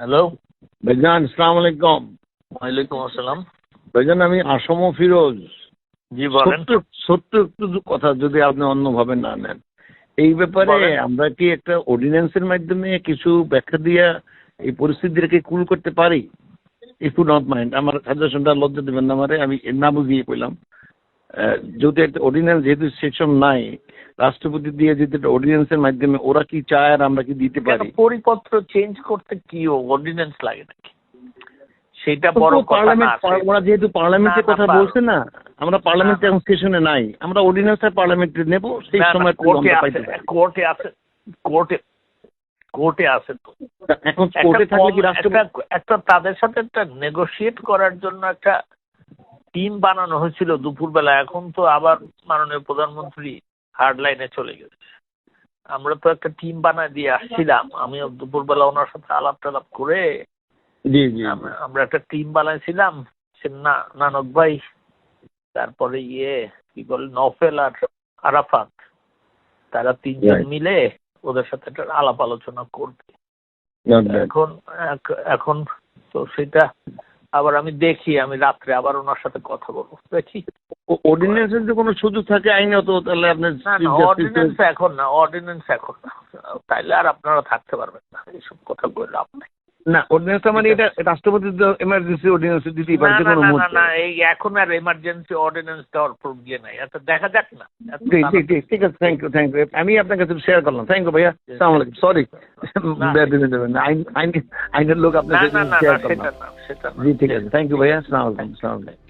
Hello ভাইজান আসসালামু আলাইকুম। ওয়ালাইকুম আসসালাম। ভাইজান আমি আসম ফিরোজ। জি বলেন। সত্য সত্য একটু কথা যদি আপনি অন্যভাবে না নেন। এই ব্যাপারে আমরা কি একটা অর্ডিন্যান্সের মাধ্যমে কিছু ব্যাখ্যা দিয়ে এই পরিস্থিতিটাকে কুল করতে পারি? ইফ ইউ নট মাইন্ড আমার সাজেশনটা লজ্জা দেবেন না আমারে আমি না বুঝিয়ে কইলাম। যেহেতু একটা অর্ডিন্যান্স যেহেতু সেকশন নাই রাষ্ট্রপতি দিয়ে যদি একটা অর্ডিন্যান্সের মাধ্যমে ওরা কি চায় আর আমরা কি দিতে পারি? পরিপত্র চেঞ্জ করতে কি অর্ডিন্যান্স লাগে নাকি? সেটা বড় কথা না ওরা যেহেতু পার্লামেন্টের কথা বলছে না আমরা পার্লামেন্ট। এখন সেশনে নাই আমরা অর্ডিন্যান্স পার্লামেন্টে নেব সেই সময় কোর্টে আছে কোর্টে আছে কোর্টে কোর্টে আছে তো। এখন কোর্টে থাকলে কি একটা- একটা তাদের সাথে একটা নেগোশিয়েট করার জন্য একটা টিম বানানো হয়েছিল দুপুরবেলা এখন তো আবার মাননীয় প্রধানমন্ত্রী হার্ড লাইনে চলে গেছে। আমরা তো একটা টিম বানায় দিয়ে আসছিলাম আমিও দুপুরবেলা ওনার সাথে আলাপ টালাপ করে জি জি আমরা- একটা টিম বানাইছিলাম সে না নানক ভাই তারপরে ইয়ে কি বলে নফেল আর আরাফাত তারা তিনজন মিলে ওদের সাথে একটা আলাপ আলোচনা করবে। এখন এখন তো সেটা আবার আমি দেখি আমি রাত্রে আবার ওনার সাথে কথা বলব। দেখি। অর্ডিন্যান্সের যে কোনো সুযোগ থাকে আইনত তাহলে আপনার অর্ডিন্যান্স এখন না অর্ডিন্যান্স এখন না। তাইলে আর আপনারা থাকতে পারবেন না। এইসব কথা বলে লাভ নাই। না অর্ডিন্যান্স মানে এটা রাষ্ট্রপতি এমার্জেন্সি অর্ডিন্যান্স দিতেই পারে কোনো না না মুহূর্তে। না এই এখন আর এমার্জেন্সি অর্ডিন্যান্স দেওয়ার প্রয়োজন নাই। আচ্ছা দেখা যাক না। ঠিক ঠিক ঠিক ঠিক আছে থ্যাংক ইউ থ্যাংক ইউ আমি আপনার কাছে শেয়ার করলাম। থ্যাংক ইউ ভাইয়া। সালাম আলাইকুম। সরি। দেবেন না। আইন আইন আইনের লোক আপনার সেটা না সেটা না। জি ঠিক আছে। থ্যাংক ইউ ভাইয়া। সালাম আলাইকুম সালাম আলাইকুম।